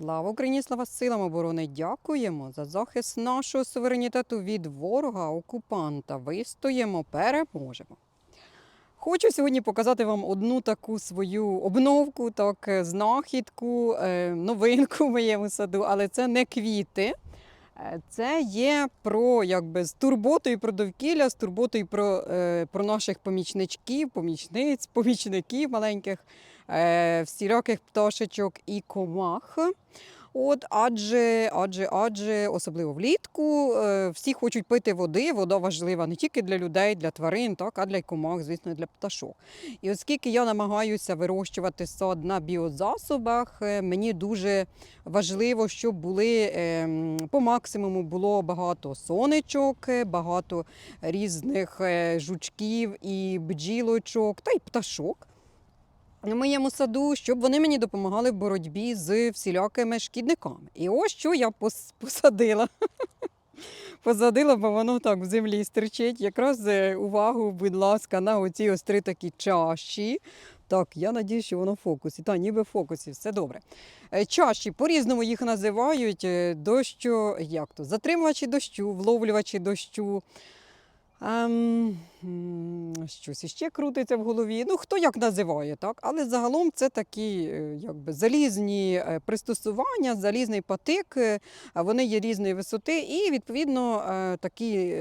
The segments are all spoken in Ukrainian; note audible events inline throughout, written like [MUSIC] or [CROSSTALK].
Слава Україні, слава силам оборони! Дякуємо за захист нашого суверенітету від ворога, окупанта. Вистоїмо, переможемо. Хочу сьогодні показати вам одну таку свою обновку, так, е, знахідку, е, новинку в моєму саду, але це не квіти. Е, Це є про якби з турботою про довкілля, з турботою про, про наших помічничків, помічниць, помічників маленьких, всіляких пташечок і комах. От, адже, адже, адже, особливо влітку, е, всі хочуть пити води. Вода важлива не тільки для людей, для тварин, так, а для комах, звісно, для пташок. І оскільки я намагаюся вирощувати сад на біозасобах, е, мені дуже важливо, щоб були по максимуму було багато сонечок, е, багато різних е, жучків і бджілочок та й пташок. На моєму саду, щоб вони мені допомагали в боротьбі з всілякими шкідниками. І ось що я посадила. [LAUGHS] Посадила, бо воно так в землі стерчить. Якраз е, увагу, будь ласка, на оці ось три такі чаші. Так, я надію, що воно в фокусі. Та, ніби в фокусі, все добре. Е, Чаші, по-різному їх називають. е, Дощу, як то? Затримувачі дощу, вловлювачі дощу. Ем, щось іще крутиться в голові. Ну, хто як називає, так? Але загалом це такі е, якби, залізні е, пристосування, залізний патик, е, вони є різної висоти, і відповідно такі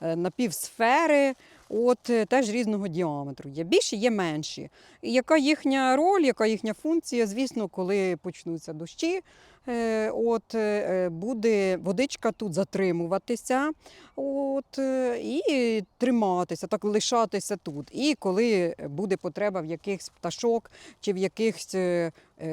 напівсфери. От е, теж різного діаметру. Є більші, є менші. І яка їхня роль, яка їхня функція? Звісно, коли почнуться дощі, е, от е, буде водичка тут затримуватися, от і триматися, так лишатися тут. І коли буде потреба в якихось пташок чи в якихось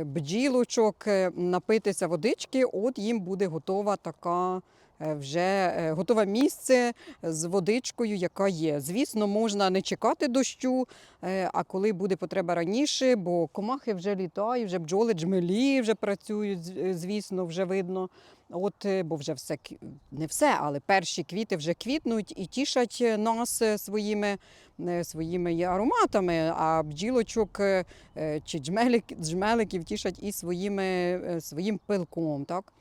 бджілочок напитися водички, от їм буде готова така. Е, Вже е, готове місце з водичкою, яка є. Звісно, можна не чекати дощу, е, а коли буде потреба раніше, бо комахи вже літають, вже бджоли, джмелі вже працюють, звісно, вже видно. От, бо вже все не все, але перші квіти вже квітнуть і тішать нас своїми, своїми ароматами, а бджілочок чи джмелик, джмеликів тішать і своїми, своїм пилком. Так?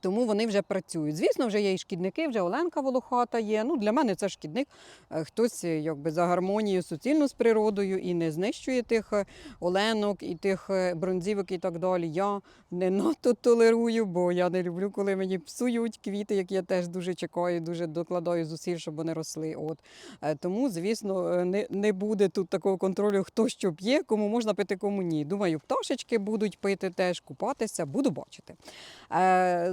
Тому вони вже працюють. Звісно, вже є і шкідники, вже Оленка Волохата є. Ну, для мене це шкідник. Е, Хтось е, якби, за гармонію суцільну з природою і не знищує тих е, оленок і тих бронзівок і так далі. Я не надто толерую, бо я не люблю, коли мені псують квіти, які я теж дуже чекаю, дуже докладаю зусиль, щоб вони росли. От. Тому, звісно, не, не буде тут такого контролю, хто що п'є, кому можна пити, кому ні. Думаю, пташечки будуть пити теж, купатися, буду бачити.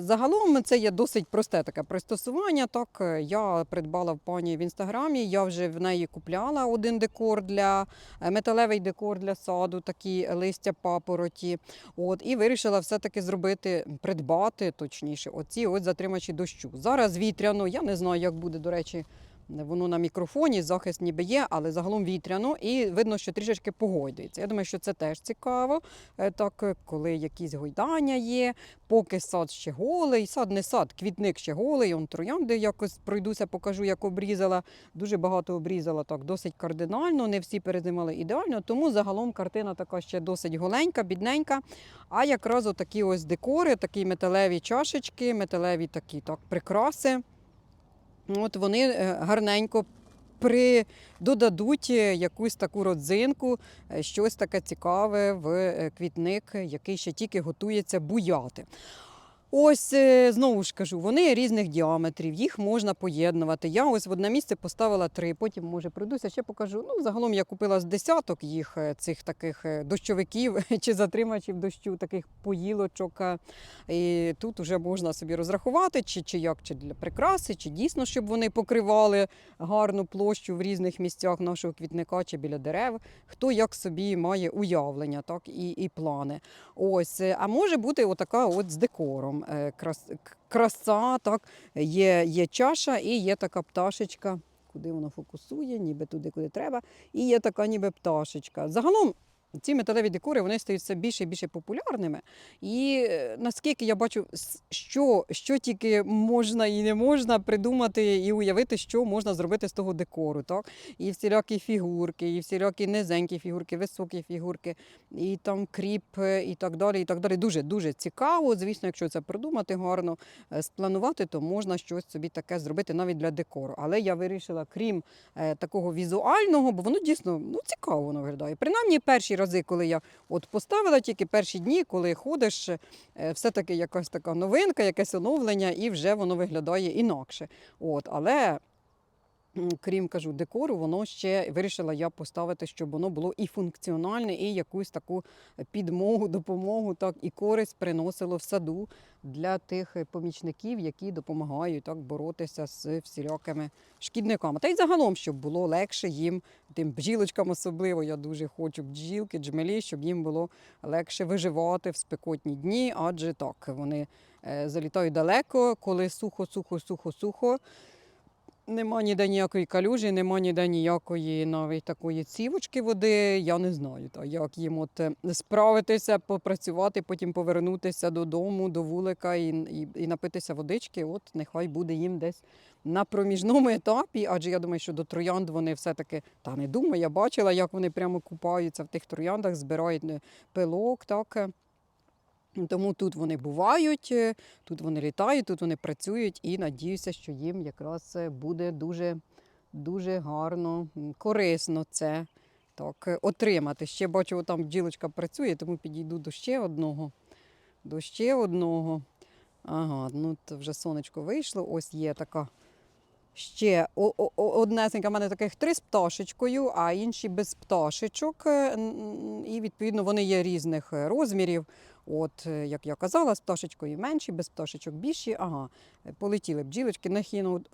Загалом це є досить просте таке пристосування. Так, е, я придбала в пані в інстаграмі. Я вже в неї купляла один декор для е, металевий декор для саду, такі листя папороті. От і вирішила все-таки зробити, придбати точніше, оці от затримачі дощу. Зараз вітряно. Я не знаю, як буде до речі. Воно на мікрофоні, захист ніби є, але загалом вітряно, і видно, що трішечки погойдується. Я думаю, що це теж цікаво. Е, Так, коли якісь гойдання є, поки сад ще голий, сад не сад, квітник ще голий, он троянди якось пройдуся, покажу, як обрізала. Дуже багато обрізала так, досить кардинально, не всі перезимали ідеально, тому загалом картина така ще досить голенька, бідненька. А якраз отакі ось декори, такі металеві чашечки, металеві такі так, прикраси. От вони е, гарненько при... додадуть е, якусь таку родзинку, е, щось таке цікаве в квітник, який ще тільки готується буяти. Ось е, знову ж кажу, вони різних діаметрів, їх можна поєднувати. Я ось в одне місце поставила три, потім може прийдуся, ще покажу. Ну, загалом я купила з десяток їх е, цих таких е, дощовиків [LAUGHS] чи затримачів дощу, таких поїлочок. І тут вже можна собі розрахувати, чи, чи як, чи для прикраси, чи дійсно, щоб вони покривали гарну площу в різних місцях нашого квітника чи біля дерев. Хто як собі має уявлення, так і, і плани. Ось, а може бути отака от з декором. Е, Крас, к- краса, так, є, є чаша і є така пташечка. Куди воно фокусує, ніби туди, куди треба. І є така ніби пташечка. Загалом ці металеві декори вони стають все більше і більше популярними. І е, наскільки я бачу, що, що тільки можна і не можна придумати і уявити, що можна зробити з того декору. Так? І всілякі фігурки, і всілякі низенькі фігурки, високі фігурки, і там кріп, е, і так далі. І так далі. Дуже дуже цікаво. Звісно, якщо це продумати гарно, е, спланувати, то можна щось собі таке зробити навіть для декору. Але я вирішила, крім такого візуального, бо воно дійсно ну, цікаво воно виглядає. Принаймні перші рази, коли я от поставила, тільки перші дні, коли ходиш, е, все-таки якась така новинка, якесь оновлення, і вже воно виглядає інакше. От, але крім кажу, декору, воно ще вирішила я поставити, щоб воно було і функціональне, і якусь таку підмогу, допомогу, так і користь приносило в саду для тих е, помічників, які допомагають так боротися з всілякими шкідниками. Та й загалом, щоб було легше їм, тим бджілочкам особливо. Я дуже хочу бджілки, джмелі, щоб їм було легше виживати в спекотні дні, адже так вони е, залітають далеко, коли сухо, сухо, сухо, сухо. Нема ніде ніякої калюжі, нема ніде ніякої навіть такої цівочки води. Я не знаю, та, як їм от е, справитися, попрацювати, потім повернутися додому, до вулика і, і, і напитися водички. От нехай буде їм десь на проміжному етапі, адже я думаю, що до троянд вони все-таки, та не думаю, я бачила, як вони прямо купаються в тих трояндах, збирають е, пилок. так. Тому тут вони бувають, е, тут вони літають, тут вони працюють і надіюся, що їм якраз е, буде дуже, дуже гарно, корисно це так, е, отримати. Ще бачу, там бджілочка працює, тому підійду до ще одного. До ще одного. Ага, ну то вже сонечко вийшло. Ось є така ще однесенька в мене таких три з пташечкою, а інші без пташечок. Е, І відповідно вони є різних е, розмірів. От, е, як я казала, з пташечкою менші, без пташечок більші. Ага, полетіли бджілочки на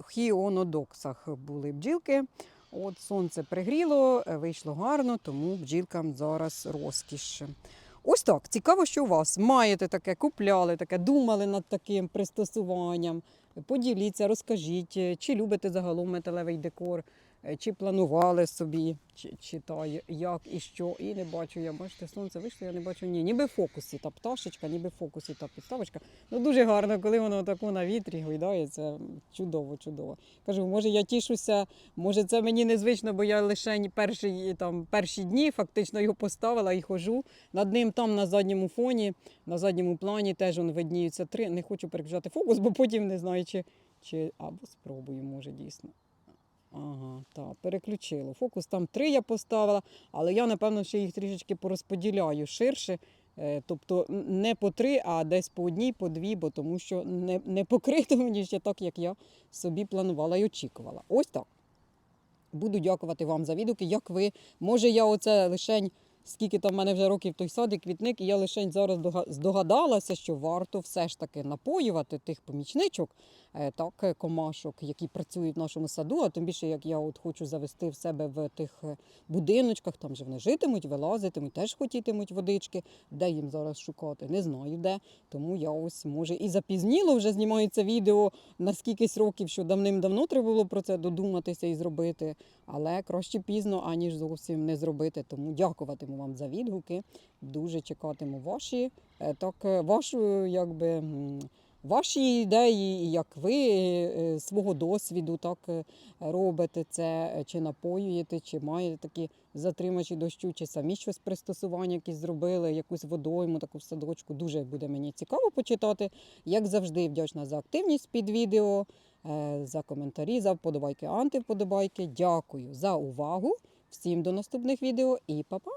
хіонодоксах були бджілки. От сонце пригріло, вийшло гарно, тому бджілкам зараз розкіш. Ось так. Цікаво, що у вас маєте таке, купляли таке, думали над таким пристосуванням. Поділіться, розкажіть, чи любите загалом металевий декор, чи планували собі, чи, чи та, як і що. І не бачу я, бачите, сонце вийшло, я не бачу ні. Ніби в фокусі та пташечка, ніби в фокусі та підставочка. Ну дуже гарно, коли воно тако на вітрі гойдається. Чудово, чудово. Кажу, може я тішуся, може це мені незвично, бо я лише перші, там, перші дні фактично його поставила і хожу. Над ним там на задньому фоні, на задньому плані теж он видніються три. Не хочу переключати фокус, бо потім не знаю, чи, чи або спробую, може дійсно. Ага, так, переключило. Фокус там три я поставила, але я, напевно, ще їх трішечки порозподіляю ширше. Е, Тобто не по три, а десь по одній, по дві, бо тому що не, не покрито [LAUGHS] мені ще так, як я собі планувала і очікувала. Ось так. Буду дякувати вам за відгуки. Як ви, може, я оце лишень, скільки там в мене вже років той сад і квітник, і я лишень зараз дога- здогадалася, що варто все ж таки напоювати тих помічничок, е, так, е, комашок, які працюють в нашому саду, а тим більше, як я от хочу завести в себе в тих е, будиночках, там же вони житимуть, вилазитимуть, теж хотітимуть водички. Де їм зараз шукати? Не знаю де. Тому я ось може і запізніло вже знімається відео на скількись років, що давним-давно треба було про це додуматися і зробити. Але краще пізно, аніж зовсім не зробити. Тому дякуватиму вам за відгуки. Дуже чекатиму ваші, е, так, е, вашу, якби. Ваші ідеї, як ви е, свого досвіду так е, робите це, е, чи напоюєте, чи маєте такі затримачі дощу, чи самі щось пристосування якісь зробили, якусь водойму, таку в садочку. Дуже буде мені цікаво почитати. Як завжди, вдячна за активність під відео, е, за коментарі, за вподобайки, антивподобайки. Дякую за увагу. Всім до наступних відео і па-па!